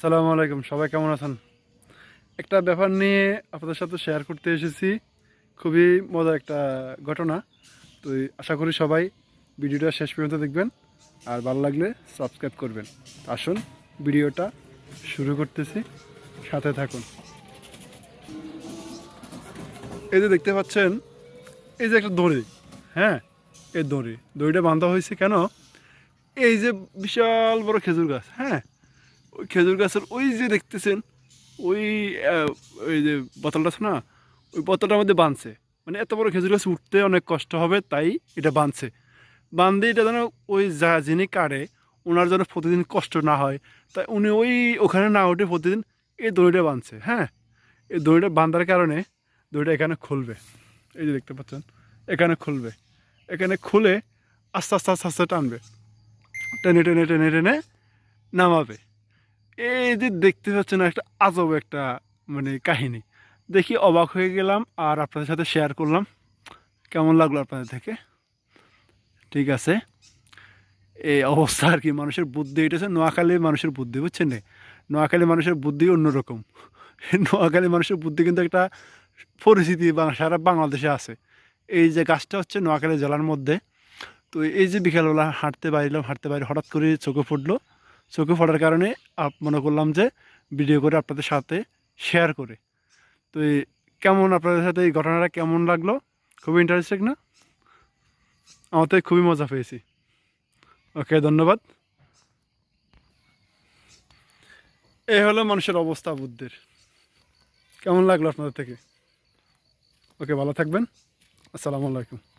সালামু আলাইকুম, সবাই কেমন আছেন? একটা ব্যাপার নিয়ে আপনাদের সাথে শেয়ার করতে এসেছি। খুবই মজার একটা ঘটনা। তো আশা করি সবাই ভিডিওটা শেষ পর্যন্ত দেখবেন আর ভালো লাগলে সাবস্ক্রাইব করবেন। আসুন, ভিডিওটা শুরু করতেছি। সাথে থাকুন। এই যে দেখতে পাচ্ছেন, এই যে একটা দড়ি হ্যাঁ? এই দড়ি, দড়িটা বাঁধা হয়েছে কেন? এই যে বিশাল বড় খেজুর গাছ হ্যাঁ? খেজুর গাছের ওই যে দেখতেছেন, ওই ওই যে বোতলটা আছে না, ওই বোতলটার মধ্যে বাঁধছে মানে এত বড় খেজুর গাছ উঠতে অনেক কষ্ট হবে, তাই এটা বাঁধছে বাঁধে এটা যেন ওই যা যিনি কাটে, ওনার যেন প্রতিদিন কষ্ট না হয়। তাই উনি ওই ওখানে না উঠে প্রতিদিন এই দড়িটা বাঁধছে হ্যাঁ? এই দড়িটা বাঁধার কারণে দড়িটা এখানে খুলবে। এই যে দেখতে পাচ্ছেন, এখানে খুলবে। এখানে খুলে আস্তে আস্তে আস্তে আস্তে টানবে। টেনে টেনে টেনে টেনে নামাবে। এই যে দেখতে পাচ্ছেন একটা আজব একটা মানে কাহিনী। দেখি অবাক হয়ে গেলাম আর আপনাদের সাথে শেয়ার করলাম। কেমন লাগল আপনাদের থেকে ঠিক আছে। এই অবস্থা আর কি, মানুষের বুদ্ধি এটা হচ্ছে নোয়াখালী মানুষের বুদ্ধি, বুঝছেন নে? নোয়াখালী মানুষের বুদ্ধি অন্যরকম। নোয়াখালী মানুষের বুদ্ধি কিন্তু একটা পরিস্থিতি সারা বাংলাদেশে আছে। এই যে গাছটা হচ্ছে নোয়াখালী জেলার মধ্যে। তো এই যে বিকালবেলা হাঁটতে বাইরলাম, হাঁটতে বাইরে হঠাৎ করে চোখে ফুটলো চোখে পড়ার কারণে আপ মনে করলাম যে ভিডিও করে আপনাদের সাথে শেয়ার করে। তো কেমন আপনাদের সাথে এই ঘটনাটা কেমন লাগল? খুবই ইন্টারেস্টিং না? আমার তো খুবই মজা পেয়েছি। ওকে ধন্যবাদ। এই হলো মানুষের অবস্থা বুদ্ধির। কেমন লাগল আপনাদের থেকে? ওকে ভালো থাকবেন। আসসালামু আলাইকুম।